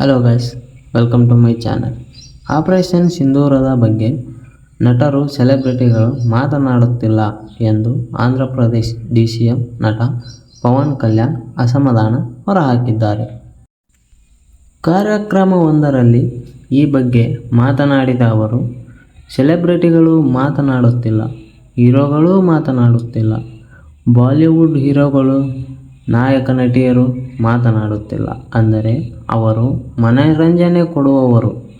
Hello guys welcome to my channel operation ಸಿಂಧೂರದ ಬಗ್ಗೆ ನಟರು ಸೆಲೆಬ್ರಿಟಿಗಳು ಮಾತನಾಡುತ್ತಿಲ್ಲ ಎಂದು Andhra Pradesh D C M ನಟ ಪವನ್ ಕಲ್ಯಾಣ್ ಅಸಮಾಧಾನ ಹೊರಹಾಕಿದ್ದಾರೆ. ಕಾರ್ಯಕ್ರಮವೊಂದರಲ್ಲಿ ಈ ಬಗ್ಗೆ ಮಾತನಾಡಿದ ಅವರು ಸೆಲೆಬ್ರಿಟಿಗಳು ಮಾತನಾಡುತ್ತಿಲ್ಲ, ಹೀರೋಗಳು ಮಾತನಾಡುತ್ತಿಲ್ಲ ಬಾಲಿವುಡ್ ಹೀರೋಗಳು ನಾಯಕ ನಟಿಯರು ಮಾತನಾಡುತ್ತಿಲ್ಲ. ಅಂದರೆ ಅವರು ಮನರಂಜನೆ ಕೊಡುವವರು,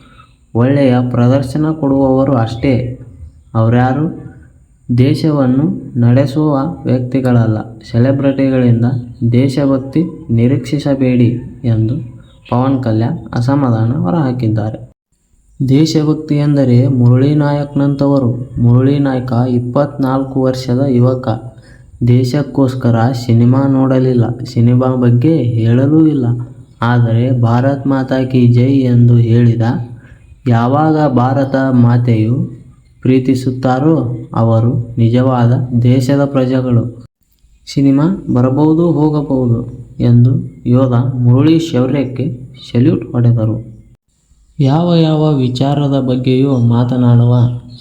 ಒಳ್ಳೆಯ ಪ್ರದರ್ಶನ ಕೊಡುವವರು ಅಷ್ಟೇ. ಅವರ್ಯಾರು ದೇಶವನ್ನು ನಡೆಸುವ ವ್ಯಕ್ತಿಗಳಲ್ಲ. ಸೆಲೆಬ್ರಿಟಿಗಳಿಂದ ದೇಶಭಕ್ತಿ ನಿರೀಕ್ಷಿಸಬೇಡಿ ಎಂದು ಪವನ್ ಕಲ್ಯಾಣ್ ಅಸಮಾಧಾನ ಹೊರಹಾಕಿದ್ದಾರೆ. ದೇಶಭಕ್ತಿ ಎಂದರೆ ಮುರಳಿ ನಾಯಕ್ನಂಥವರು. ಮುರಳಿ ನಾಯ್ಕ ಇಪ್ಪತ್ನಾಲ್ಕು ವರ್ಷದ ಯುವಕ. ದೇಶಕ್ಕೋಸ್ಕರ ಸಿನಿಮಾ ನೋಡಲಿಲ್ಲ. ಸಿನಿಮಾ ಬಗ್ಗೆ ಹೇಳಲೂ ಇಲ್ಲ. ಆದರೆ ಭಾರತ್ ಮಾತಾ ಕಿ ಜೈ ಎಂದು ಹೇಳಿದ ಯಾವಾಗ ಭಾರತ ಮಾತೆಯು ಪ್ರೀತಿಸುತ್ತಾರೋ ಅವರು ನಿಜವಾದ ದೇಶದ ಪ್ರಜೆಗಳು. ಸಿನಿಮಾ ಬರಬಹುದು ಹೋಗಬಹುದು ಎಂದು ಯೋಧ ಮುರಳಿ ಶೌರ್ಯಕ್ಕೆ ಸೆಲ್ಯೂಟ್ ಹೊಡೆದರು. ಯಾವ ಯಾವ ವಿಚಾರದ ಬಗ್ಗೆಯೂ ಮಾತನಾಡುವ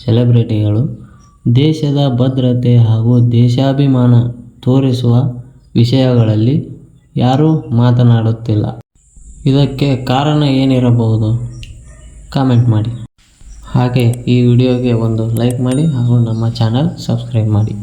ಸೆಲೆಬ್ರಿಟಿಗಳು ದೇಶದ ಭದ್ರತೆ ಹಾಗೂ ದೇಶಾಭಿಮಾನ ತೋರಿಸುವ ವಿಷಯಗಳಲ್ಲಿ ಯಾರೂ ಮಾತನಾಡುತ್ತಿಲ್ಲ. ಇದಕ್ಕೆ ಕಾರಣ ಏನಿರಬಹುದು? ಕಾಮೆಂಟ್ ಮಾಡಿ. ಹಾಗೆ ಈ ವಿಡಿಯೋಗೆ ಒಂದು ಲೈಕ್ ಮಾಡಿ ಹಾಗೂ ನಮ್ಮ ಚಾನಲ್ ಸಬ್ಸ್ಕ್ರೈಬ್ ಮಾಡಿ.